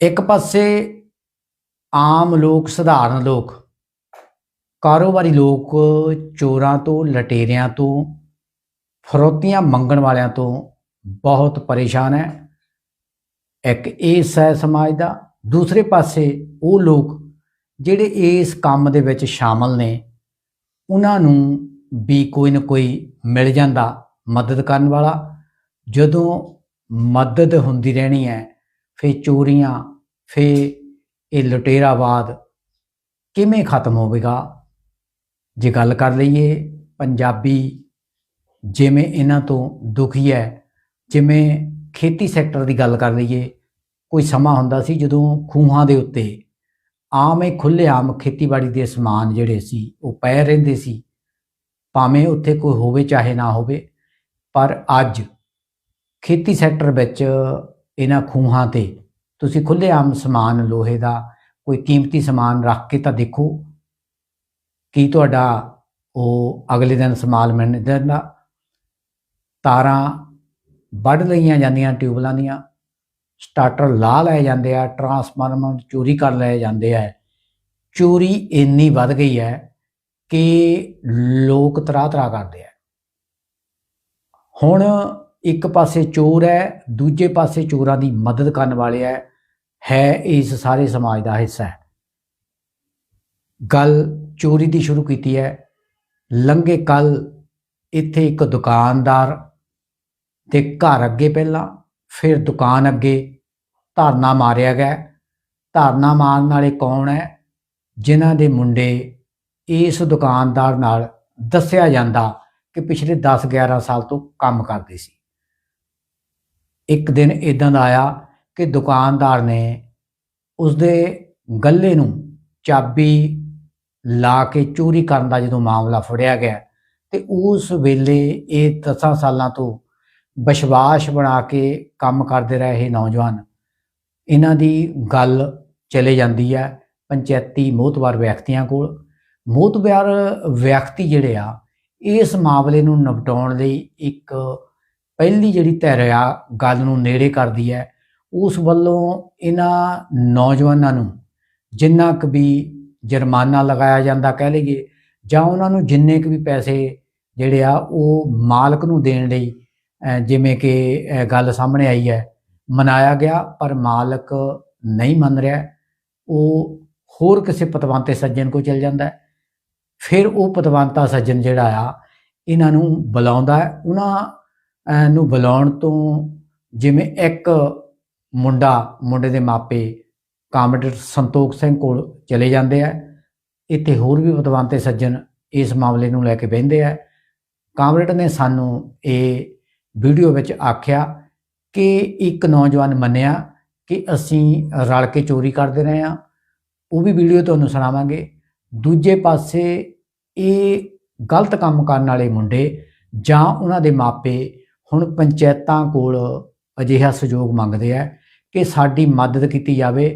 ਇੱਕ ਪਾਸੇ ਆਮ ਲੋਕ, ਸਧਾਰਨ ਲੋਕ, ਕਾਰੋਬਾਰੀ ਲੋਕ ਚੋਰਾਂ ਤੋਂ, ਲਟੇਰਿਆਂ ਤੋਂ, ਫਰੋਤੀਆਂ ਮੰਗਣ ਵਾਲਿਆਂ ਤੋਂ ਬਹੁਤ ਪਰੇਸ਼ਾਨ ਹੈ। ਇੱਕ ਇਸ ਹੈ ਸਮਾਜ ਦਾ, ਦੂਸਰੇ ਪਾਸੇ ਉਹ ਲੋਕ ਜਿਹੜੇ ਇਸ ਕੰਮ ਦੇ ਵਿੱਚ ਸ਼ਾਮਲ ਨੇ, ਉਹਨਾਂ ਨੂੰ ਵੀ ਕੋਈ ਨਾ ਕੋਈ ਮਿਲ ਜਾਂਦਾ ਮਦਦ ਕਰਨ ਵਾਲਾ। ਜਦੋਂ ਮਦਦ ਹੁੰਦੀ ਰਹਿਣੀ ਹੈ ਫੇ ਚੋਰੀਆਂ, ਫਿਰ ਇਹ ਲੁਟੇਰਾਵਾਦ ਕਿਵੇਂ ਖਤਮ ਹੋਵੇਗਾ? ਜੇ ਗੱਲ ਕਰ ਲਈਏ ਪੰਜਾਬੀ, ਜਿਵੇਂ ਇਹਨਾਂ ਤੋਂ ਦੁਖੀ ਹੈ, ਜਿਵੇਂ ਖੇਤੀ ਸੈਕਟਰ ਦੀ ਗੱਲ ਕਰ ਲਈਏ, ਕੋਈ ਸਮਾਂ ਹੁੰਦਾ ਸੀ ਜਦੋਂ ਖੂਹਾਂ ਦੇ ਉੱਤੇ ਆਮ ਹੀ ਖੁੱਲ੍ਹੇਆਮ ਖੇਤੀਬਾੜੀ ਦੇ ਸਮਾਨ ਜਿਹੜੇ ਸੀ, ਉਹ ਪਏ ਰਹਿੰਦੇ ਸੀ। ਭਾਵੇਂ ਉੱਥੇ ਕੋਈ ਹੋਵੇ ਚਾਹੇ ਨਾ ਹੋਵੇ, ਪਰ ਅੱਜ ਖੇਤੀ ਸੈਕਟਰ ਵਿੱਚ ਇਹਨਾਂ ਖੂਹਾਂ ਤੇ। ਤੁਸੀਂ ਖੁੱਲ੍ਹੇਆਮ ਸਮਾਨ ਲੋਹੇ ਦਾ, ਕੋਈ ਕੀਮਤੀ ਸਮਾਨ ਰੱਖ ਕੇ ਤਾਂ ਦੇਖੋ ਕੀ ਤੁਹਾਡਾ ਉਹ ਅਗਲੇ ਦਿਨ ਸਮਾਨ ਮਿਲਣ ਦਿੰਦਾ। ਤਾਰਾਂ ਵੱਢ ਲਈਆਂ ਜਾਂਦੀਆਂ ਟਿਊਬਲਾਂ ਦੀਆਂ, ਸਟਾਰਟਰ ਲਾ ਲਏ ਜਾਂਦੇ ਆ, ਟਰਾਂਸਫਾਰਮਰ ਚੋਰੀ ਕਰ ਲਏ ਜਾਂਦੇ ਆ। ਚੋਰੀ ਇੰਨੀ ਵੱਧ ਗਈ ਹੈ ਕਿ ਲੋਕ ਤਰਾ ਤਰਾ ਕਰਦੇ ਆ। ਹੁਣ ਇੱਕ ਪਾਸੇ ਚੋਰ ਹੈ, ਦੂਜੇ ਪਾਸੇ ਚੋਰਾਂ ਦੀ ਮਦਦ ਕਰਨ ਵਾਲੇ ਹੈ ਇਸ ਸਾਰੇ ਸਮਾਜ ਦਾ ਹਿੱਸਾ ਹੈ। ਗੱਲ ਚੋਰੀ ਦੀ ਸ਼ੁਰੂ ਕੀਤੀ ਹੈ। ਲੰਗੇ ਕੱਲ ਇੱਥੇ ਇੱਕ ਦੁਕਾਨਦਾਰ ਦੇ ਘਰ ਅੱਗੇ ਪਹਿਲਾਂ, ਫਿਰ ਦੁਕਾਨ ਅੱਗੇ ਧਰਨਾ ਮਾਰਿਆ ਗਿਆ ਧਰਨਾ ਮਾਰਨ ਵਾਲੇ ਕੌਣ ਹੈ? ਜਿਨ੍ਹਾਂ ਦੇ ਮੁੰਡੇ ਇਸ ਦੁਕਾਨਦਾਰ ਨਾਲ ਦੱਸਿਆ ਜਾਂਦਾ ਕਿ ਪਿਛਲੇ 10 11 ਸਾਲ ਤੋਂ ਕੰਮ ਕਰਦੇ ਸੀ। ਇੱਕ ਦਿਨ ਇਦਾਂ ਦਾ ਆਇਆ ਕਿ ਦੁਕਾਨਦਾਰ ਨੇ ਉਸਦੇ ਗੱਲੇ ਨੂੰ ਚਾਬੀ ਲਾ ਕੇ ਚੋਰੀ ਕਰਨ ਦਾ ਜਦੋਂ ਮਾਮਲਾ ਫੜਿਆ ਗਿਆ ਤੇ ਉਸ ਵੇਲੇ ਇਹ 10 ਸਾਲਾਂ ਤੋਂ ਵਿਸ਼ਵਾਸ ਬਣਾ ਕੇ ਕੰਮ ਕਰਦੇ ਰਹੇ ਇਹ ਨੌਜਵਾਨ। ਇਹਨਾਂ ਦੀ ਗੱਲ ਚਲੇ ਜਾਂਦੀ ਹੈ ਪੰਚਾਇਤੀ ਮੋਹਤਵਾਰ ਵਿਅਕਤੀਆਂ ਕੋਲ। ਮੋਹਤਵਾਰ ਵਿਅਕਤੀ ਜਿਹੜੇ ਆ, ਇਸ ਮਾਮਲੇ ਨੂੰ ਨਿਪਟਾਉਣ ਲਈ ਇੱਕ ਪਹਿਲੀ ਜਿਹੜੀ ਧਿਰ ਆ, ਗੱਲ ਨੂੰ ਨੇੜੇ ਕਰਦੀ ਹੈ, ਉਸ ਵੱਲੋਂ ਇਹਨਾਂ ਨੌਜਵਾਨਾਂ ਨੂੰ ਜਿੰਨਾ ਕੁ ਵੀ ਜੁਰਮਾਨਾ ਲਗਾਇਆ ਜਾਂਦਾ ਕਹਿ ਲਈਏ, ਜਾਂ ਉਹਨਾਂ ਨੂੰ ਜਿੰਨੇ ਕੁ ਵੀ ਪੈਸੇ ਜਿਹੜੇ ਆ, ਉਹ ਮਾਲਕ ਨੂੰ ਦੇਣ ਲਈ ਜਿਵੇਂ ਕਿ ਗੱਲ ਸਾਹਮਣੇ ਆਈ ਹੈ, ਮਨਾਇਆ ਗਿਆ, ਪਰ ਮਾਲਕ ਨਹੀਂ ਮੰਨ ਰਿਹਾ। ਉਹ ਹੋਰ ਕਿਸੇ ਪਤਵੰਤੇ ਸੱਜਣ ਕੋ ਚਲ ਜਾਂਦਾ ਫਿਰ ਉਹ ਪਤਵੰਤਾ ਸੱਜਣ ਜਿਹੜਾ ਆ, ਇਹਨਾਂ ਨੂੰ ਬੁਲਾਉਂਦਾ ਉਹਨਾਂ ਨੂੰ ਬੁਲਾਉਣ ਤੋਂ ਜਿਵੇਂ ਇੱਕ ਮੁੰਡਾ, ਮੁੰਡੇ ਦੇ ਮਾਪੇ ਕਾਮਰੇਡ ਸੰਤੋਖ ਸਿੰਘ ਕੋਲ ਚਲੇ ਜਾਂਦੇ ਆ, ਇੱਥੇ ਹੋਰ ਵੀ ਪਤਵੰਤੇ ਸੱਜਣ ਇਸ ਮਾਮਲੇ ਨੂੰ ਲੈ ਕੇ ਬਹਿੰਦੇ ਆ। ਕਾਮਰੇਡ ਨੇ ਸਾਨੂੰ ਇਹ ਵੀਡੀਓ ਵਿੱਚ ਆਖਿਆ ਕਿ ਇੱਕ ਨੌਜਵਾਨ ਮੰਨਿਆ ਕਿ ਅਸੀਂ ਰਲ ਕੇ ਚੋਰੀ ਕਰਦੇ ਰਹੇ ਹਾਂ, ਉਹ ਵੀ ਵੀਡੀਓ ਤੁਹਾਨੂੰ ਸੁਣਾਵਾਂਗੇ। ਦੂਜੇ ਪਾਸੇ ਇਹ ਗਲਤ ਕੰਮ ਕਰਨ ਵਾਲੇ ਮੁੰਡੇ ਜਾਂ ਉਹਨਾਂ ਦੇ ਮਾਪੇ ਹੁਣ ਪੰਚਾਇਤਾਂ ਕੋਲ ਅਜਿਹਾ ਸਹਿਯੋਗ ਮੰਗਦੇ ਆ ਕਿ ਸਾਡੀ ਮਦਦ ਕੀਤੀ ਜਾਵੇ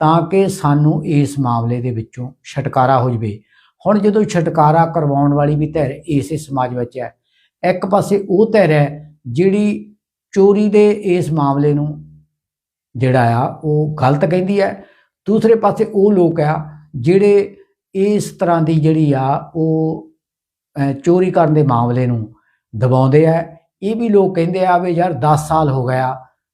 ਤਾਂ ਕਿ ਸਾਨੂੰ ਇਸ ਮਾਮਲੇ ਦੇ ਵਿੱਚੋਂ ਛੁਟਕਾਰਾ ਹੋ ਜਵੇ। ਹੁਣ ਜਦੋਂ ਛੁਟਕਾਰਾ ਕਰਵਾਉਣ ਵਾਲੀ ਵੀ ਧਿਰ ਇਸੇ ਸਮਾਜ ਵਿੱਚ ਹੈ, ਇੱਕ ਪਾਸੇ ਉਹ ਧਿਰ ਹੈ ਜਿਹੜੀ ਚੋਰੀ ਦੇ ਇਸ ਮਾਮਲੇ ਨੂੰ ਜਿਹੜਾ ਆ ਉਹ ਗਲਤ ਕਹਿੰਦੀ ਹੈ, ਦੂਸਰੇ ਪਾਸੇ ਉਹ ਲੋਕ ਆ ਜਿਹੜੇ ਇਸ ਤਰ੍ਹਾਂ ਦੀ ਜਿਹੜੀ ਆ ਉਹ ਚੋਰੀ ਕਰਨ ਦੇ ਮਾਮਲੇ ਨੂੰ ਦਬਾਉਂਦੇ ਆ ਇਹ ਵੀ ਲੋਕ ਕਹਿੰਦੇ ਆ ਵੀ ਯਾਰ 10 ਸਾਲ ਹੋ ਗਿਆ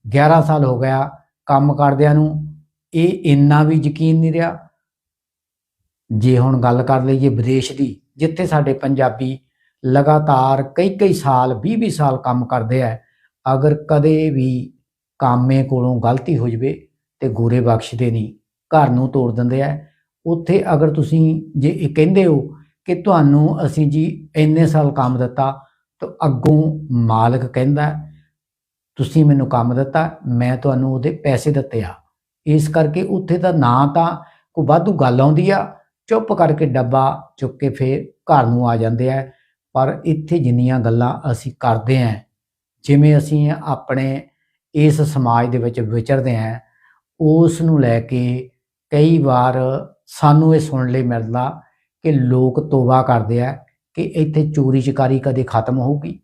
11 ਸਾਲ ਹੋ ਗਿਆ ਕੰਮ ਕਰਦਿਆਂ ਨੂੰ, ਇਹ ਇੰਨਾ ਵੀ ਯਕੀਨ ਨਹੀਂ ਰਿਹਾ। ਜੇ ਹੁਣ ਗੱਲ ਕਰ ਲਈਏ ਵਿਦੇਸ਼ ਦੀ, ਜਿੱਥੇ ਸਾਡੇ ਪੰਜਾਬੀ ਲਗਾਤਾਰ ਕਈ ਕਈ ਸਾਲ 20 20 ਸਾਲ ਕੰਮ ਕਰਦੇ ਆ, ਅਗਰ ਕਦੇ ਵੀ ਕਾਮੇ ਕੋਲੋਂ ਗਲਤੀ ਹੋ ਜਵੇ ਤੇ ਗੋਰੇ ਬਖਸ਼ਦੇ ਨਹੀਂ, ਘਰ ਨੂੰ ਤੋੜ ਦਿੰਦੇ ਆ। ਉੱਥੇ ਅਗਰ ਤੁਸੀਂ ਜੇ ਇਹ ਕਹਿੰਦੇ ਹੋ ਕਿ ਤੁਹਾਨੂੰ ਅਸੀਂ ਜੀ ਇੰਨੇ ਸਾਲ ਕੰਮ ਦਿੱਤਾ ਤਾਂ ਅੱਗੋਂ ਮਾਲਕ ਕਹਿੰਦਾ, ਤੁਸੀਂ ਮੈਨੂੰ ਕੰਮ ਦਿੱਤਾ, ਮੈਂ ਤੁਹਾਨੂੰ ਉਹਦੇ ਪੈਸੇ ਦਿੱਤੇ ਆ। ਇਸ ਕਰਕੇ ਉੱਥੇ ਤਾਂ ਨਾ ਤਾਂ ਕੋਈ ਵਾਧੂ ਗੱਲ ਆਉਂਦੀ ਆ, ਚੁੱਪ ਕਰਕੇ ਡੱਬਾ ਚੁੱਕ ਕੇ ਫੇਰ ਘਰ ਨੂੰ ਆ ਜਾਂਦੇ ਆ। ਪਰ ਇੱਥੇ ਜਿੰਨੀਆਂ ਗੱਲਾਂ ਅਸੀਂ ਕਰਦੇ ਆਂ, ਜਿਵੇਂ ਅਸੀਂ ਆਪਣੇ ਇਸ ਸਮਾਜ ਦੇ ਵਿੱਚ ਵਿਚਰਦੇ ਆਂ, ਉਸ ਨੂੰ ਲੈ ਕੇ ਕਈ ਵਾਰ ਸਾਨੂੰ ਇਹ ਸੁਣਨ ਲਈ ਮਿਲਦਾ ਕਿ ਲੋਕ ਤੋਬਾ ਕਰਦੇ ਆ ਕਿ ਇੱਥੇ ਚੋਰੀ ਚਕਾਰੀ ਕਦੇ ਖਤਮ ਹੋਊਗੀ?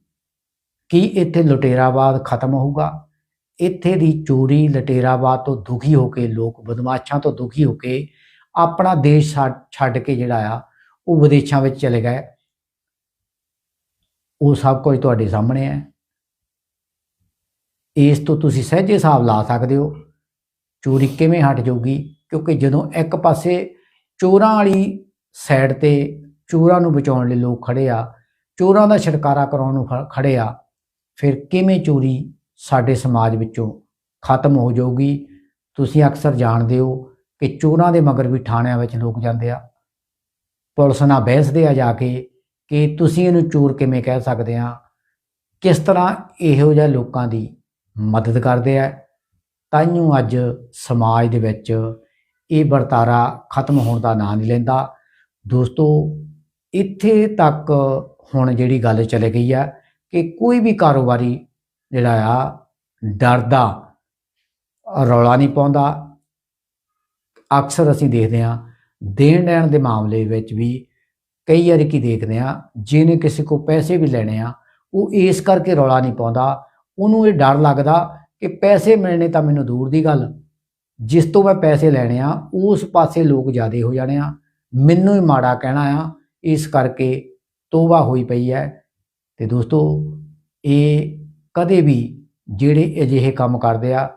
ਕੀ ਇੱਥੇ ਲੁਟੇਰਾਵਾਦ ਖਤਮ ਹੋਊਗਾ? ਇੱਥੇ ਦੀ ਚੋਰੀ ਲਟੇਰਾਬਾਦ ਤੋਂ ਦੁਖੀ ਹੋ ਕੇ ਲੋਕ, ਬਦਮਾਸ਼ਾਂ ਤੋਂ ਦੁਖੀ ਹੋ ਕੇ ਆਪਣਾ ਦੇਸ਼ ਛੱਡ- ਛੱਡ ਕੇ ਜਿਹੜਾ ਆ, ਉਹ ਵਿਦੇਸ਼ਾਂ ਵਿੱਚ ਚਲੇ ਗਏ। ਉਹ ਸਭ ਕੁਝ ਤੁਹਾਡੇ ਸਾਹਮਣੇ ਹੈ। ਇਸ ਤੋਂ ਤੁਸੀਂ ਸਹਿਜੇ ਹਿਸਾਬ ਲਾ ਸਕਦੇ ਹੋ। ਚੋਰੀ ਕਿਵੇਂ ਹਟ ਜਾਊਗੀ? ਕਿਉਂਕਿ ਜਦੋਂ ਇੱਕ ਪਾਸੇ ਚੋਰਾਂ ਵਾਲੀ ਸਾਈਡ ਤੇ ਚੋਰਾਂ ਨੂੰ ਬਚਾਉਣ ਲਈ ਲੋਕ ਖੜੇ ਆ, ਚੋਰਾਂ ਦਾ ਛੁਟਕਾਰਾ ਕਰਾਉਣ ਨੂੰ ਖੜੇ ਆ, ਫਿਰ ਕਿਵੇਂ ਚੋਰੀ ਸਾਡੇ ਸਮਾਜ ਵਿੱਚੋਂ ਖਤਮ ਹੋ ਜਾਊਗੀ? ਤੁਸੀਂ ਅਕਸਰ ਜਾਣਦੇ ਹੋ ਕਿ ਚੋਰਾਂ ਦੇ ਮਗਰ ਵੀ ਥਾਣਿਆਂ ਵਿੱਚ ਲੋਕ ਜਾਂਦੇ ਆ। ਪੁਲਿਸ ਨਾਲ ਬਹਿਸਦੇ ਆ ਜਾ ਕੇ ਕਿ ਤੁਸੀਂ ਇਹਨੂੰ ਚੋਰ ਕਿਵੇਂ ਕਹਿ ਸਕਦੇ ਆ? ਕਿਸ ਤਰ੍ਹਾਂ ਇਹੋ ਜਿਹੇ ਲੋਕਾਂ ਦੀ ਮਦਦ ਕਰਦੇ ਆ? ਤਾਈਓ ਅੱਜ ਸਮਾਜ ਦੇ ਵਿੱਚ ਇਹ ਵਰਤਾਰਾ ਖਤਮ ਹੋਣ ਦਾ ਨਾਂ ਨਹੀਂ ਲੈਂਦਾ। ਦੋਸਤੋ ਇੱਥੇ ਤੱਕ ਹੁਣ ਜਿਹੜੀ ਗੱਲ ਚਲੇ ਗਈ ਆ ਕਿ ਕੋਈ ਵੀ ਕਾਰੋਬਾਰੀ ਜਿਹੜਾ ਆ, ਡਰਦਾ, ਰੌਲਾ ਨਹੀਂ ਪਾਉਂਦਾ। ਅਕਸਰ ਅਸੀਂ ਦੇਖਦੇ ਹਾਂ, ਦੇਣ ਲੈਣ ਦੇ ਮਾਮਲੇ ਵਿੱਚ ਵੀ ਕਈ ਵਾਰੀ ਕੀ ਦੇਖਦੇ ਹਾਂ, ਜਿਹਨੇ ਕਿਸੇ ਕੋ ਪੈਸੇ ਵੀ ਲੈਣੇ ਆ, ਉਹ ਇਸ ਕਰਕੇ ਰੌਲਾ ਨਹੀਂ ਪਾਉਂਦਾ। ਉਹਨੂੰ ਇਹ ਡਰ ਲੱਗਦਾ ਕਿ ਪੈਸੇ ਮਿਲਣੇ ਤਾਂ ਮੈਨੂੰ ਦੂਰ ਦੀ ਗੱਲ, ਜਿਸ ਤੋਂ ਮੈਂ ਪੈਸੇ ਲੈਣੇ ਆ, ਉਸ ਪਾਸੇ ਲੋਕ ਜ਼ਿਆਦੇ ਹੋ ਜਾਣੇ ਆ। ਮੈਨੂੰ ਹੀ ਮਾੜਾ ਕਹਿਣਾ ਆ ਇਸ ਕਰਕੇ ਤੋਬਾ ਹੋਈ ਪਈ ਹੈ। ਤੇ ਦੋਸਤੋ, ਇਹ ਕਦੇ ਵੀ ਜਿਹੜੇ ਅਜਿਹੇ ਕੰਮ ਕਰਦੇ ਆ,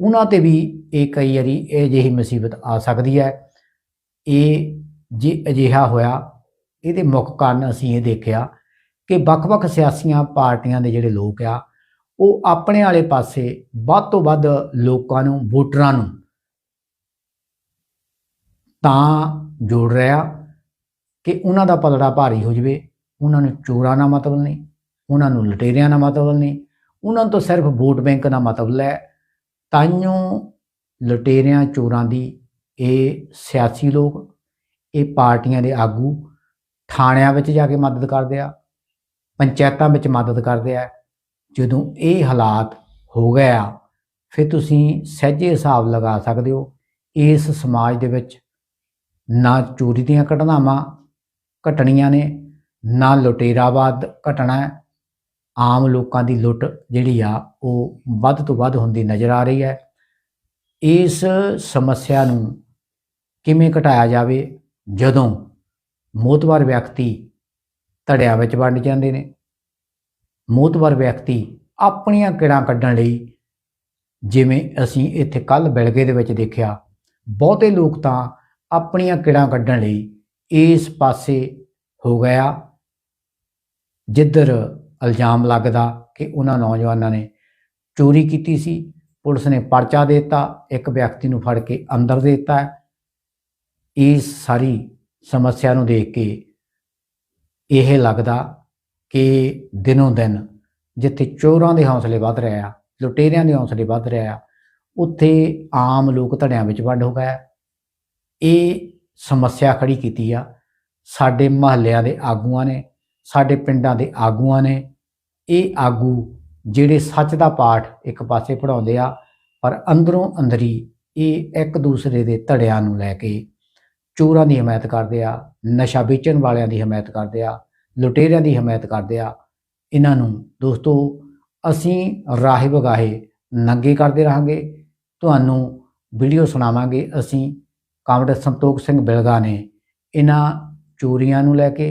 ਉਹਨਾਂ ਤੇ ਵੀ ਇਹ ਕਈ ਵਾਰੀ ਇਹ ਜਿਹੀ ਮੁਸੀਬਤ ਆ ਸਕਦੀ ਹੈ। ਇਹ ਜੇ ਅਜਿਹਾ ਹੋਇਆ, ਇਹਦੇ ਮੁੱਖ ਕਾਰਨ ਅਸੀਂ ਇਹ ਦੇਖਿਆ ਕਿ ਵੱਖ-ਵੱਖ ਸਿਆਸੀਆਂ ਪਾਰਟੀਆਂ ਦੇ ਜਿਹੜੇ ਲੋਕ ਆ, ਉਹ ਆਪਣੇ ਵਾਲੇ ਪਾਸੇ ਵੱਧ ਤੋਂ ਵੱਧ ਲੋਕਾਂ ਨੂੰ, ਵੋਟਰਾਂ ਨੂੰ ਤਾਂ ਜੋੜ ਰਿਹਾ ਕਿ ਉਹਨਾਂ ਦਾ ਪਲੜਾ ਭਾਰੀ ਹੋ ਜਵੇ, ਉਹਨਾਂ ਨੂੰ ਚੋਰਾਂ ਨਾਲ ਮਤਲਬ ਨਹੀਂ, ਉਹਨਾਂ ਨੂੰ ਲਟੇਰਿਆਂ ਨਾਲ ਮਤਲਬ ਨਹੀਂ, ਉਹਨਾਂ ਤੋਂ ਸਿਰਫ ਵੋਟ ਬੈਂਕ ਦਾ ਮਤਲਬ ਹੈ ਤਾਈਓ ਲਟੇਰਿਆਂ, ਚੋਰਾਂ ਦੀ ਇਹ ਸਿਆਸੀ ਲੋਕ, ਇਹ ਪਾਰਟੀਆਂ ਦੇ ਆਗੂ ਥਾਣਿਆਂ ਵਿੱਚ ਜਾ ਕੇ ਮਦਦ ਕਰਦੇ ਆ, ਪੰਚਾਇਤਾਂ ਵਿੱਚ ਮਦਦ ਕਰਦੇ ਆ। ਜਦੋਂ ਇਹ ਹਾਲਾਤ ਹੋ ਗਏ ਆ, ਫਿਰ ਤੁਸੀਂ ਸਹਿਜੇ ਹਿਸਾਬ ਲਗਾ ਸਕਦੇ ਹੋ, ਇਸ ਸਮਾਜ ਦੇ ਵਿੱਚ ਨਾ ਚੋਰੀ ਦੀਆਂ ਘਟਨਾਵਾਂ ਘਟਣੀਆਂ ਨੇ, ਨਾ ਲੁਟੇਰਾਵਾਦ ਘਟਣਾ ਆਮ ਲੋਕਾਂ ਦੀ ਲੁੱਟ ਜਿਹੜੀ ਆ, ਉਹ ਵੱਧ ਤੋਂ ਵੱਧ ਹੁੰਦੀ ਨਜ਼ਰ ਆ ਰਹੀ ਹੈ। ਇਸ ਸਮੱਸਿਆ ਨੂੰ ਕਿਵੇਂ ਘਟਾਇਆ ਜਾਵੇ? ਜਦੋਂ ਮੋਤਬਰ ਵਿਅਕਤੀ ਧੜਿਆਂ ਵਿੱਚ ਵੰਡ ਜਾਂਦੇ ਨੇ, ਮੋਤਬਰ ਵਿਅਕਤੀ ਆਪਣੀਆਂ ਕਿੜਾਂ ਕੱਢਣ ਲਈ? ਜਿਵੇਂ ਅਸੀਂ ਇੱਥੇ ਕੱਲ ਬਿਲਗੇ ਦੇ ਵਿੱਚ ਦੇਖਿਆ, ਬਹੁਤੇ ਲੋਕ ਤਾਂ ਆਪਣੀਆਂ ਕਿੜਾਂ ਕੱਢਣ ਲਈ ਇਸ ਪਾਸੇ ਹੋ ਗਿਆ। ਜਿੱਧਰ ਇਲਜ਼ਾਮ ਲੱਗਦਾ ਕਿ ਉਹਨਾਂ ਨੌਜਵਾਨਾਂ ਨੇ ਚੋਰੀ ਕੀਤੀ ਸੀ, ਪੁਲਿਸ ਨੇ ਪਰਚਾ ਦੇ ਦਿੱਤਾ, ਇੱਕ ਵਿਅਕਤੀ ਨੂੰ ਫੜ ਕੇ ਅੰਦਰ ਦੇ ਦਿੱਤਾ ਇਸ ਸਾਰੀ ਸਮੱਸਿਆ ਨੂੰ ਦੇਖ ਕੇ ਇਹ ਲੱਗਦਾ ਕਿ ਦਿਨੋਂ ਦਿਨ ਜਿੱਥੇ ਚੋਰਾਂ ਦੇ ਹੌਸਲੇ ਵੱਧ ਰਹੇ ਆ, ਲੁਟੇਰਿਆਂ ਦੇ ਹੌਸਲੇ ਵੱਧ ਰਹੇ ਆ, ਉੱਥੇ ਆਮ ਲੋਕ ਧੜਿਆਂ ਵਿੱਚ ਵੰਡ ਹੋ ਗਿਆ ਇਹ ਸਮੱਸਿਆ ਖੜੀ ਕੀਤੀ ਆ। ਸਾਡੇ ਮਹੱਲਿਆਂ ਦੇ ਆਗੂਆਂ ਨੇ, ਸਾਡੇ ਪਿੰਡਾਂ ਦੇ ਆਗੂਆਂ ਨੇ, ਇਹ ਆਗੂ ਜਿਹੜੇ ਸੱਚ ਦਾ ਪਾਠ ਇੱਕ ਪਾਸੇ ਪੜਾਉਂਦੇ ਆ, ਪਰ ਅੰਦਰੋਂ ਅੰਦਰੀ ਇਹ ਇੱਕ ਦੂਸਰੇ ਦੇ ਧੜਿਆਂ ਨੂੰ ਲੈ ਕੇ ਚੋਰਾਂ ਦੀ ਹਮਾਇਤ ਕਰਦੇ ਆ, ਨਸ਼ਾ ਵੇਚਣ ਵਾਲਿਆਂ ਦੀ ਹਮਾਇਤ ਕਰਦੇ ਆ, ਲੁਟੇਰਿਆਂ ਦੀ ਹਮਾਇਤ ਕਰਦੇ ਆ। ਇਹਨਾਂ ਨੂੰ ਦੋਸਤੋ, ਅਸੀਂ ਰਾਹੇ ਬਗਾਹੇ ਨੰਗੇ ਕਰਦੇ ਰਹਾਂਗੇ, ਤੁਹਾਨੂੰ ਵੀਡੀਓ ਸੁਣਾਵਾਂਗੇ, ਅਸੀਂ ਕਾਮਰੇਡ ਸੰਤੋਖ ਸਿੰਘ ਬਿਲਗਾ ਨੇ ਇਹਨਾਂ ਚੋਰੀਆਂ ਨੂੰ ਲੈ ਕੇ,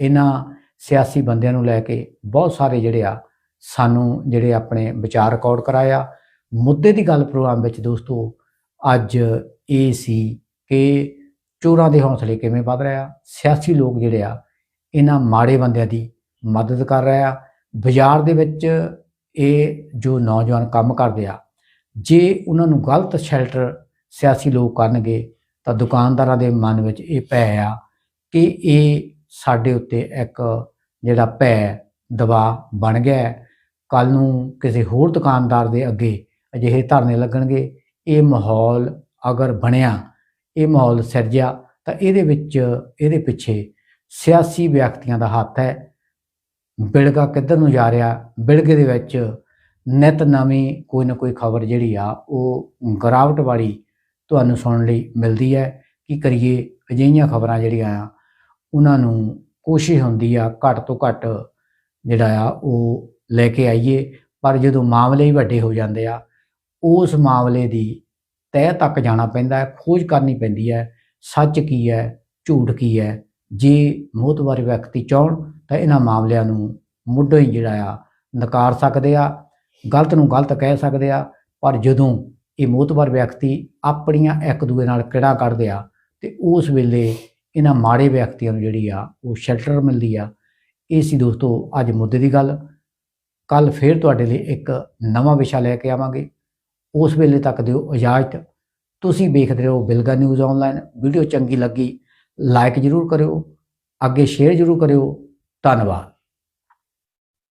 ਇਹਨਾਂ ਸਿਆਸੀ ਬੰਦਿਆਂ ਨੂੰ ਲੈ ਕੇ ਬਹੁਤ ਸਾਰੇ ਜਿਹੜੇ ਆ, ਸਾਨੂੰ ਜਿਹੜੇ ਆਪਣੇ ਵਿਚਾਰ ਰਿਕਾਰਡ ਕਰਾਇਆ। ਮੁੱਦੇ ਦੀ ਗੱਲ ਪ੍ਰੋਗਰਾਮ ਵਿੱਚ ਦੋਸਤੋ, ਅੱਜ ਇਹ ਸੀ ਕਿ ਚੋਰਾਂ ਦੇ ਹੌਸਲੇ ਕਿਵੇਂ ਵੱਧ ਰਿਹਾ ਸਿਆਸੀ ਲੋਕ ਜਿਹੜੇ ਆ, ਇਹਨਾਂ ਮਾੜੇ ਬੰਦਿਆਂ ਦੀ ਮਦਦ ਕਰ ਰਹੇ ਆ। ਬਾਜ਼ਾਰ ਦੇ ਵਿੱਚ ਇਹ ਜੋ ਨੌਜਵਾਨ ਕੰਮ ਕਰਦੇ ਆ, ਜੇ ਉਹਨਾਂ ਨੂੰ ਗਲਤ ਸ਼ੈਲਟਰ ਸਿਆਸੀ ਲੋਕ ਕਰਨਗੇ ਤਾਂ ਦੁਕਾਨਦਾਰਾਂ ਦੇ ਮਨ ਵਿੱਚ ਇਹ ਭੈ ਆ ਕਿ ਇਹ ਸਾਡੇ ਉੱਤੇ ਇੱਕ ਜਿਹੜਾ ਭੈ ਦਬਾਅ ਬਣ ਗਿਆ ਹੈ। ਕੱਲ ਨੂੰ ਕਿਸੇ ਹੋਰ ਦੁਕਾਨਦਾਰ ਦੇ ਅੱਗੇ ਅਜਿਹੇ ਧਰਨੇ ਲੱਗਣਗੇ। ਇਹ ਮਾਹੌਲ ਅਗਰ ਬਣਿਆ, ਇਹ ਮਾਹੌਲ ਸਿਰਜਿਆ, ਤਾਂ ਇਹਦੇ ਵਿੱਚ, ਇਹਦੇ ਪਿੱਛੇ ਸਿਆਸੀ ਵਿਅਕਤੀਆਂ ਦਾ ਹੱਥ ਹੈ। ਬਿਲਗਾ ਕਿੱਧਰ ਨੂੰ ਜਾ ਰਿਹਾ? ਬਿਲਗੇ ਦੇ ਵਿੱਚ ਨਿਤ ਨਵੀਂ ਕੋਈ ਨਾ ਕੋਈ ਖਬਰ ਜਿਹੜੀ ਆ, ਉਹ ਗਰਾਵਟ ਵਾਲੀ ਤੁਹਾਨੂੰ ਸੁਣਨ ਲਈ ਮਿਲਦੀ ਹੈ ਕੀ ਕਰੀਏ ਅਜਿਹੀਆਂ ਖਬਰਾਂ ਜਿਹੜੀਆਂ ਆ, ਉਹਨਾਂ ਨੂੰ ਕੋਸ਼ਿਸ਼ ਹੁੰਦੀ ਆ ਘੱਟ ਤੋਂ ਘੱਟ ਜਿਹੜਾ ਆ ਉਹ ਲੈ ਕੇ ਆਈਏ। ਪਰ ਜਦੋਂ ਮਾਮਲੇ ਹੀ ਵੱਡੇ ਹੋ ਜਾਂਦੇ ਆ, ਉਸ ਮਾਮਲੇ ਦੀ ਤਹਿ ਤੱਕ ਜਾਣਾ ਪੈਂਦਾ ਹੈ, ਖੋਜ ਕਰਨੀ ਪੈਂਦੀ ਹੈ, ਸੱਚ ਕੀ ਹੈ, ਝੂਠ ਕੀ ਹੈ। ਜੇ ਮੋਤਬਰ ਵਿਅਕਤੀ ਚਾਹਣ ਤਾਂ ਇਹਨਾਂ ਮਾਮਲਿਆਂ ਨੂੰ ਮੁੱਢੋਂ ਹੀ ਜਿਹੜਾ ਆ ਨਕਾਰ ਸਕਦੇ ਆ, ਗਲਤ ਨੂੰ ਗਲਤ ਕਹਿ ਸਕਦੇ ਆ, ਪਰ ਜਦੋਂ ਇਹ ਮੋਤਬਰ ਵਿਅਕਤੀ ਆਪਣੀਆਂ ਇੱਕ ਦੂਏ ਨਾਲ ਕਿਹੜਾ ਕਰਦੇ ਆ ਤੇ ਉਸ ਵੇਲੇ ਇਹਨਾਂ ਮਾੜੇ ਵਿਅਕਤੀਆਂ ਨੂੰ ਜਿਹੜੀ ਆ ਉਹ ਸ਼ੈਲਟਰ ਮਿਲਦੀ ਆ। ਇਹ ਸੀ ਦੋਸਤੋ ਅੱਜ ਮੁੱਦੇ ਦੀ ਗੱਲ। ਕੱਲ ਫੇਰ ਤੁਹਾਡੇ ਲਈ ਇੱਕ ਨਵਾਂ ਵਿਸ਼ਾ ਲੈ ਕੇ ਆਵਾਂਗੇ। ਉਸ ਵੇਲੇ ਤੱਕ ਦਿਓ ਇਜਾਜ਼ਤ। ਤੁਸੀਂ ਵੇਖਦੇ ਰਹੋ ਬਿਲਗਾ ਨਿਊਜ਼ ਆਨਲਾਈਨ ਵੀਡੀਓ ਚੰਗੀ ਲੱਗੀ ਲਾਈਕ ਜ਼ਰੂਰ ਕਰਿਓ। ਅੱਗੇ ਸ਼ੇਅਰ ਜ਼ਰੂਰ ਕਰਿਓ। ਧੰਨਵਾਦ।